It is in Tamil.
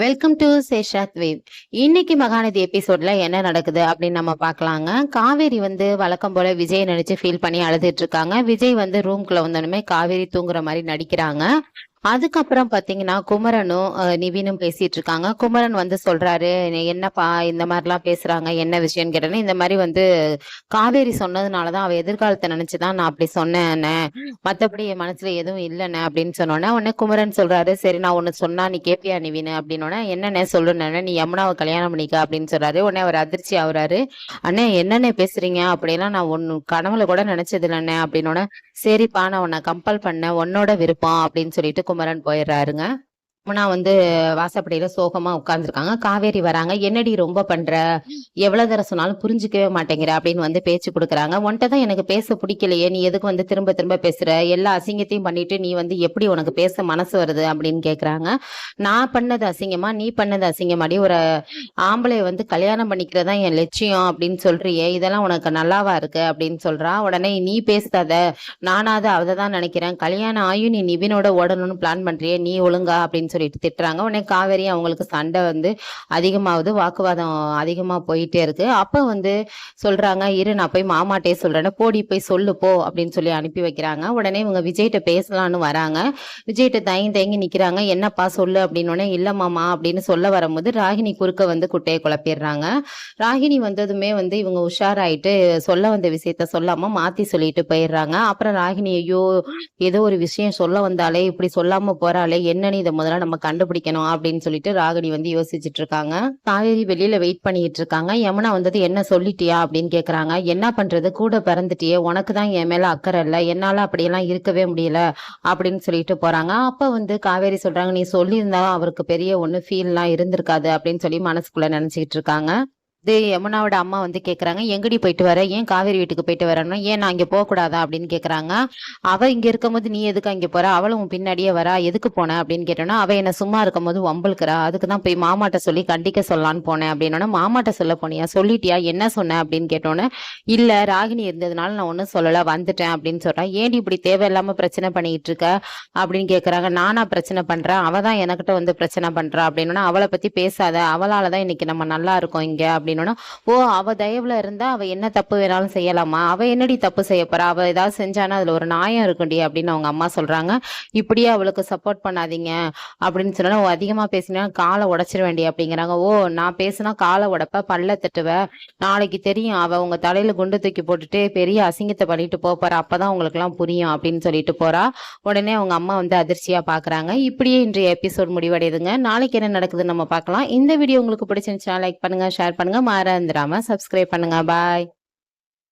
வெல்கம் டு சேஷாத் வேவ் இன்னைக்கு மகாநதி எபிசோட்ல என்ன நடக்குது அப்படின்னு நம்ம பார்க்கலாங்க. காவேரி வந்து வழக்கம் போல விஜய் நினைச்சு ஃபீல் பண்ணி அழுதுட்டு இருக்காங்க. விஜய் வந்து ரூம்குள்ள வந்தோடனே காவேரி தூங்குற மாதிரி நடிக்கிறாங்க. அதுக்கப்புறம் பாத்தீங்கன்னா குமரனும் நிவினும் பேசிட்டு இருக்காங்க குமரன் வந்து சொல்றாரு "நீ என்னப்பா இந்த மாதிரிலாம் பேசுறாங்க? என்ன விஷயம்னு கேட்டேன்னா இந்த மாதிரி வந்து காவேரி சொன்னதுனாலதான் அவ எதிர்காலத்தை நினைச்சுதான் நான் அப்படி சொன்னேன் மத்தபடி என் மனசுல எதுவும் இல்லைன்னு அப்படின்னு சொன்னோன்னே உடனே குமரன் சொல்றாரு சரி நான் ஒன்னு சொன்னா நீ கேப்பியா நிவினு? அப்படின்னு என்னண்ணே சொல்லுன்னு நீ யமுனாவை கல்யாணம் பண்ணிக்க அப்படின்னு சொல்றாரு. உடனே அவர் அதிர்ச்சி ஆகுறாரு. அண்ணே என்னண்ணே பேசுறீங்க? அப்படியெல்லாம் நான் ஒன்னு கனவுல கூட நினைச்சது இல்லைண்ணே அப்படின்னு சரிப்பா நான் உன்னை கம்பல் பண்ணேன் உன்னோட விருப்பம் அப்படின்னு சொல்லிட்டு குமரன் போயிடுறாருங்க. யமுனா வந்து வாசப்படியில சோகமா உட்கார்ந்துருக்காங்க. காவேரி வராங்க. என்னடி ரொம்ப பண்ற? எவ்வளவு தர சொன்னாலும் புரிஞ்சுக்கவே மாட்டேங்கிற அப்படின்னு வந்து பேச்சு கொடுக்குறாங்க. உன்கிட்ட தான் எனக்கு பேச பிடிக்கலையே. நீ எதுக்கு வந்து திரும்ப திரும்ப பேசுற? எல்லா அசிங்கத்தையும் பண்ணிட்டு நீ வந்து எப்படி உனக்கு பேச மனசு வருது? அப்படின்னு கேக்குறாங்க. நான் பண்ணது அசிங்கமா? நீ பண்ணது அசிங்கமாடி? ஒரு ஆம்பளை வந்து கல்யாணம் பண்ணிக்கிறதா என் லட்சியம்? அப்படின்னு சொல்றியே. இதெல்லாம் உனக்கு நல்லாவா இருக்கு? அப்படின்னு சொல்றா. உடனே நீ பேசாத. நானாவது அதை தான் நினைக்கிறேன். கல்யாணம் ஆயும் நீ நிவினோட ஓடணும்னு பிளான் பண்றியே. நீ ஒழுங்கா அப்படின்னு சொல்லிட்டு திட்டுறாங்க. உடனே காவேரி அவங்களுக்கு சண்டை வந்து அதிகமாகுது. வாக்குவாதம் அதிகமா போயிட்டே இருக்கு. அப்போ வந்து சொல்றாங்க இரு நான் போய் மாமாட்டே சொல்றேன்னு போடி போய் சொல்லு போ அப்படின்னு சொல்லி அனுப்பி வைக்கிறாங்க. உடனே இவங்க விஜய்கிட்ட பேசலாம்னு வராங்க. விஜய்கிட்ட தயங்கி தயங்கி நிக்கிறாங்க. என்னப்பா சொல்லு அப்படின்னு உடனே இல்ல மாமா அப்படின்னு சொல்ல வரும்போது ராகினி குறுக்க வந்து குட்டையை குழப்பிடுறாங்க. ராகினி வந்ததுமே வந்து இவங்க உஷாராயிட்டு சொல்ல வந்த விஷயத்த சொல்லாம மாத்தி சொல்லிட்டு போயிடுறாங்க. அப்புறம் ராகினி ஐயோ ஏதோ ஒரு விஷயம் சொல்ல வந்தாலே இப்படி சொல்லாம போறாளே என்னன்னு இதை முதல்ல நம்ம கண்டுபிடிக்கணும் அப்படின்னு சொல்லிட்டு ராகினி வந்து யோசிச்சுட்டு இருக்காங்க காவேரி வெளியில வெயிட் பண்ணிட்டு இருக்காங்க யமுனா வந்தது என்ன சொல்லிட்டியா அப்படின்னு கேக்குறாங்க. என்ன பண்றது? கூட பிறந்துட்டியே. உனக்கு தான் என் மேல அக்கறை இல்லை. என்னால அப்படியெல்லாம் இருக்கவே முடியல அப்படின்னு சொல்லிட்டு போறாங்க. அப்ப வந்து காவேரி சொல்றாங்க நீ சொல்லியிருந்தாலும் அவருக்கு பெரிய ஒண்ணு ஃபீல்லாம் இருந்திருக்காது அப்படின்னு சொல்லி மனசுக்குள்ள நினைச்சுக்கிட்டு இருக்காங்க இது யமுனாவோட அம்மா வந்து கேட்குறாங்க எங்கடி போயிட்டு வர? ஏன் காவேரி வீட்டுக்கு போயிட்டு வரணும் ஏன் நான் இங்கே போகக்கூடாதா? அப்படின்னு கேட்குறாங்க அவள் இங்கே இருக்கும்போது நீ எதுக்கு அங்கே போகிற அவளும் உன் பின்னாடியே வரா. எதுக்கு போன? அப்படின்னு கேட்டோன்னா அவள் என்னை சும்மா இருக்கும்போது வம்பளுக்குறா அதுக்கு தான் போய் மாமாட்ட சொல்லி கண்டிக்க சொல்லலான்னு போனேன். அப்படின்னோட மாமாட்ட சொல்ல போனியா? சொல்லிட்டியா? என்ன சொன்னேன் அப்படின்னு கேட்டோன்னே இல்லை ராகினி இருந்ததுனால நான் ஒன்றும் சொல்லலை. வந்துட்டேன். அப்படின்னு சொல்கிறேன் ஏன்டி இப்படி தேவையில்லாமல் பிரச்சனை பண்ணிக்கிட்டு இருக்க? அப்படின்னு கேட்குறாங்க நானா பிரச்சனை பண்றேன். அவள் தான் எனக்கிட்ட வந்து பிரச்சனை பண்ணுறா அப்படின்னா அவளை பற்றி பேசாத. அவளால் தான் இன்னைக்கு நம்ம நல்லா இருக்கோம் இங்கே. அப்படின்னு ஓ அவ தயவுல இருந்தா அவ என்ன தப்பு வேணாலும் செய்யலாமா? அவ என்னடி தப்பு செய்ய போறா? அவ ஏதாவது செஞ்சானா அதுல ஒரு நியாயம் இருக்குண்டி அப்படின்னு அவங்க அம்மா சொல்றாங்க. இப்படியே அவளுக்கு சப்போர்ட் பண்ணாதீங்க அப்படின்னு சொன்னா "ஓ, அதிகமா பேசினா காலை உடைச்சிட வேண்டிய அப்படிங்கிறாங்க. ஓ நான் பேசினா காலை உடப்ப பல்ல தட்டுவ? நாளைக்கு தெரியும். அவ உங்க தலையில குண்டு தூக்கி போட்டுட்டு பெரிய அசிங்கத்தை பண்ணிட்டு போறா. அப்பதான் உங்களுக்கு எல்லாம் புரியும் அப்படின்னு சொல்லிட்டு போறா. உடனே அவங்க அம்மா வந்து அதிர்ச்சியா பாக்குறாங்க. இப்படியே இன்றைய எபிசோட் முடிவடையுதுங்க. நாளைக்கு என்ன நடக்குதுன்னு நம்ம பார்க்கலாம். இந்த வீடியோ உங்களுக்கு பிடிச்சிருந்துச்சுன்னா லைக் பண்ணுங்க ஷேர் பண்ணுங்க. மறந்துடாம சப்ஸ்கிரைப் பண்ணுங்க. பாய்